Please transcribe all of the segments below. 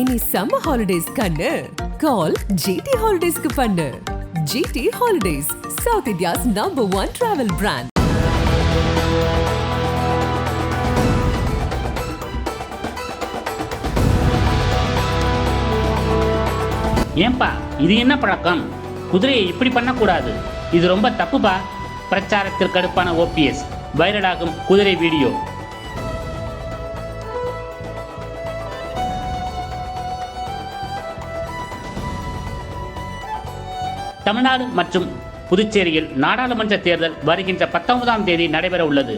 இனி summer holidays கண்ணு. கால் GT ஹாலிடேஸ்க்கு பண்ணு. GT holidays south India's number one travel brand ஏன்பா இது என்ன பழக்கம்? குதிரையை இப்படி பண்ணக்கூடாது. இது ரொம்ப தப்புப்பா. பிரச்சாரத்திற்கு அடுப்பான ஓபிஎஸ் வைரலாகும் குதிரை வீடியோ. தமிழ்நாடு மற்றும் புதுச்சேரியில் நாடாளுமன்ற தேர்தல் வருகின்ற பத்தொன்பதாம் தேதி நடைபெற உள்ளது.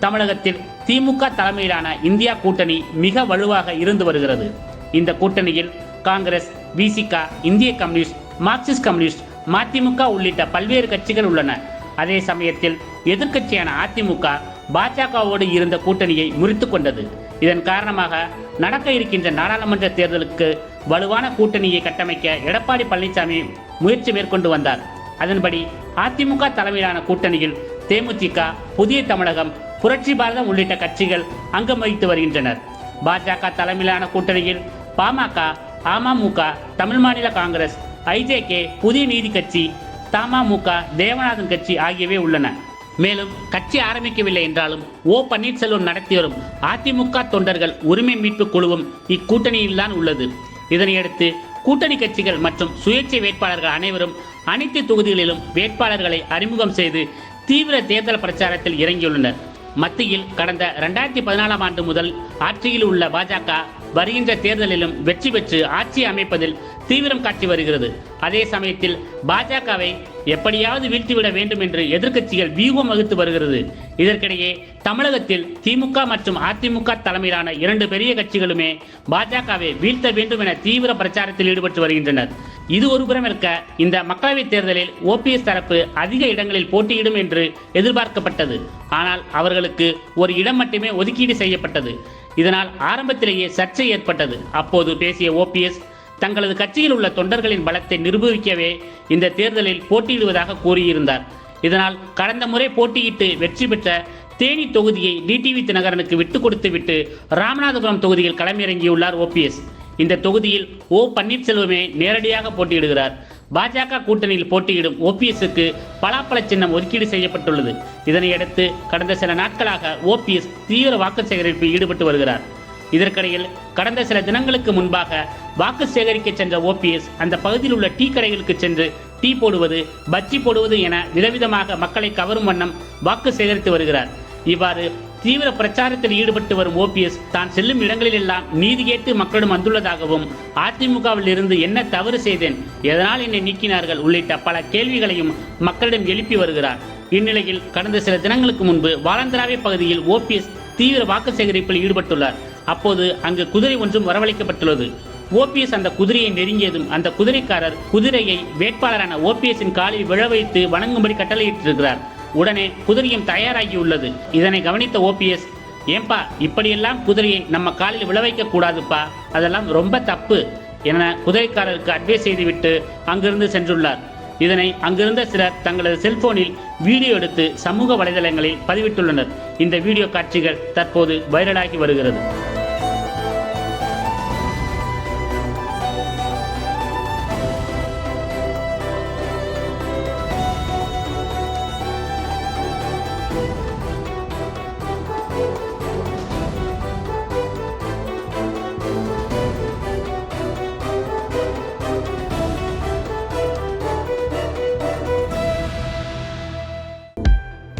தமிழகத்தில் திமுக தலைமையிலான இந்தியா கூட்டணி மிக வலுவாக இருந்து வருகிறது. இந்த கூட்டணியில் காங்கிரஸ் விசிகா இந்திய கம்யூனிஸ்ட் மார்க்சிஸ்ட் கம்யூனிஸ்ட் மதிமுக உள்ளிட்ட பல்வேறு கட்சிகள் உள்ளன. அதே சமயத்தில் எதிர்க்கட்சியான அதிமுக பாஜகவோடு இருந்த கூட்டணியை முறித்து கொண்டது. இதன் காரணமாக நடக்க இருக்கின்ற நாடாளுமன்ற தேர்தலுக்கு வலுவான கூட்டணியை கட்டமைக்க எடப்பாடி பழனிசாமி முயற்சி மேற்கொண்டு வந்தார். அதன்படி அதிமுக தலைமையிலான கூட்டணியில் தேமுதிக புதிய தமிழகம் புரட்சி பாரதம் உள்ளிட்ட கட்சிகள் அங்கம் வகித்து வருகின்றனர். பாஜக தலைமையிலான கூட்டணியில் பாமக அமமுக தமிழ் மாநில காங்கிரஸ் ஐஜேகே புதிய நீதி கட்சி தமமுக தேவநாதன் கட்சி ஆகியவை உள்ளன. மேலும் கட்சி ஆரம்பிக்கவில்லை என்றாலும் ஓ பன்னீர்செல்வம் நடத்தி வரும் அதிமுக தொண்டர்கள் உரிமை மீட்பு குழுவும் இக்கூட்டணியில்தான் உள்ளது. இதனையடுத்து கூட்டணி கட்சிகள் மற்றும் சுயேட்சை வேட்பாளர்கள் அனைவரும் அனைத்து தொகுதிகளிலும் வேட்பாளர்களை அறிமுகம் செய்து தீவிர தேர்தல் பிரச்சாரத்தில் இறங்கியுள்ளனர். மத்தியில் கடந்த இரண்டாயிரத்தி பதினாலாம் ஆண்டு முதல் ஆட்சியில் உள்ள பாஜக வருகின்ற தேர்தலிலும் வெற்றி பெற்று ஆட்சி அமைப்பதில் தீவிரம் காட்டி வருகிறது. அதே சமயத்தில் பாஜகவை எப்படியாவது வீழ்த்திவிட வேண்டும் என்று எதிர்க்கட்சிகள் வியூகம் வகுத்து வருகிறது. இதற்கிடையே தமிழகத்தில் திமுக மற்றும் அதிமுக தலைமையிலான இரண்டு பெரிய கட்சிகளுமே பாஜகவை வீழ்த்த வேண்டும் என தீவிர பிரச்சாரத்தில் ஈடுபட்டு வருகின்றனர். இது ஒருபுறம் இருக்க இந்த மக்களவைத் தேர்தலில் ஓபிஎஸ் தரப்பு அதிக இடங்களில் போட்டியிடும் என்று எதிர்பார்க்கப்பட்டது. ஆனால் அவர்களுக்கு ஒரு இடம் மட்டுமே ஒதுக்கீடு செய்யப்பட்டது. இதனால் ஆரம்பத்திலேயே சர்ச்சை ஏற்பட்டது. அப்போது பேசிய ஓபிஎஸ் தங்களது கட்சியில் உள்ள தொண்டர்களின் பலத்தை நிரூபிக்கவே இந்த தேர்தலில் போட்டியிடுவதாக கூறியிருந்தார். இதனால் கடந்த முறை போட்டியிட்டு வெற்றி பெற்ற தேனி தொகுதியை டிடிவி தினகரனுக்கு விட்டு கொடுத்துவிட்டு ராமநாதபுரம் தொகுதியில் களமிறங்கியுள்ளார் ஓபிஎஸ் இந்த தொகுதியில் ஓ பன்னீர்செல்வமே நேரடியாக போட்டியிடுகிறார். பாஜக கூட்டணியில் போட்டியிடும் ஓபிஎஸ்க்கு பலாப்பழ சின்னம் ஒதுக்கீடு செய்யப்பட்டுள்ளது. இதனையடுத்து கடந்த சில நாட்களாக ஓபிஎஸ் தீவிர வாக்கு சேகரிப்பில் ஈடுபட்டு வருகிறார். இதற்கிடையில் கடந்த சில தினங்களுக்கு முன்பாக வாக்கு சேகரிக்க சென்ற ஓபிஎஸ் அந்த பகுதியில் உள்ள டீ கடைகளுக்கு சென்று டீ போடுவது பஜ்ஜி போடுவது என விதவிதமாக மக்களை கவரும் வண்ணம் வாக்கு சேகரித்து வருகிறார். இவ்வாறு தீவிர பிரச்சாரத்தில் ஈடுபட்டு வரும் ஓபிஎஸ் தான் செல்லும் இடங்களிலெல்லாம் நீதி கேட்டு மக்களிடம் வந்துள்ளதாகவும் அதிமுகவில் இருந்து என்ன தவறு செய்தேன் எதனால் என்னை நீக்கினார்கள் உள்ளிட்ட பல கேள்விகளையும் மக்களிடம் எழுப்பி வருகிறார். இந்நிலையில் கடந்த சில தினங்களுக்கு முன்பு வாலந்தராவே பகுதியில் ஓபிஎஸ் தீவிர வாக்கு சேகரிப்பில் ஈடுபட்டுள்ளார். அப்போது அங்கு குதிரை ஒன்றும் வரவழைக்கப்பட்டுள்ளது. ஓபிஎஸ் அந்த குதிரையை நெருங்கியதும் அந்த குதிரைக்காரர் குதிரையை வேட்பாளரான ஓபிஎஸ்ஸின் காலில் விழ வைத்து வணங்கும்படி கட்டளையிட்டிருக்கிறார். உடனே குதிரையும் தயாராகி உள்ளது இதனை கவனித்த ஓபிஎஸ் ஏன்பா இப்படியெல்லாம் குதிரையை நம்ம காலில் விழ வைக்க கூடாதுப்பா? அதெல்லாம் ரொம்ப தப்பு என குதிரைக்காரருக்கு அட்வைஸ் செய்துவிட்டு அங்கிருந்து சென்றுள்ளார். இதனை அங்கிருந்த சிலர் தங்களது செல்போனில் வீடியோ எடுத்து சமூக வலைதளங்களில் பதிவிட்டுள்ளனர். இந்த வீடியோ காட்சிகள் தற்போது வைரலாகி வருகிறது.